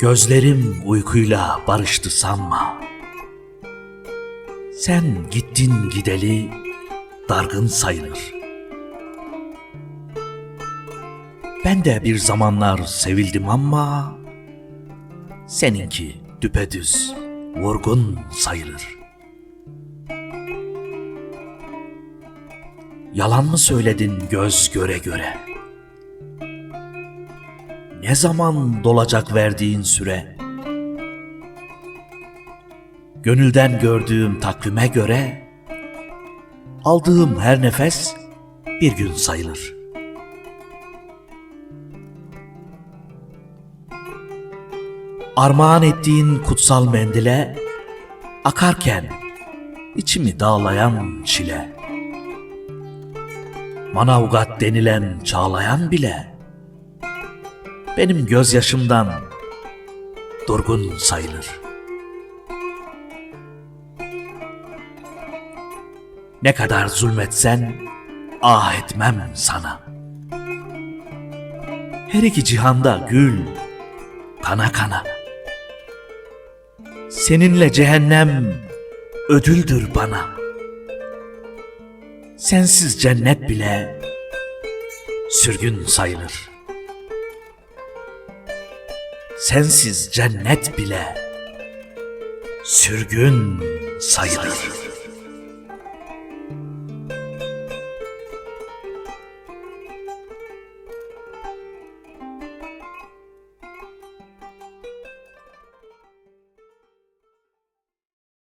Gözlerim uykuyla barıştı sanma. Sen gittin gideli dargın sayılır. Ben de bir zamanlar sevildim ama seninki düpedüz vurgun sayılır. Yalan mı söyledin göz göre göre? Ne zaman dolacak verdiğin süre? Gönülden gördüğüm takvime göre aldığım her nefes bir gün sayılır. Armağan ettiğin kutsal mendile akarken içimi dağlayan çile. Manavgat denilen çağlayan bile benim gözyaşımdan durgun sayılır. Ne kadar zulmetsen ah etmem sana. Her iki cihanda gül, kana kana. Seninle cehennem ödüldür bana. Sensiz cennet bile sürgün sayılır. Sensiz cennet bile sürgün sayılır.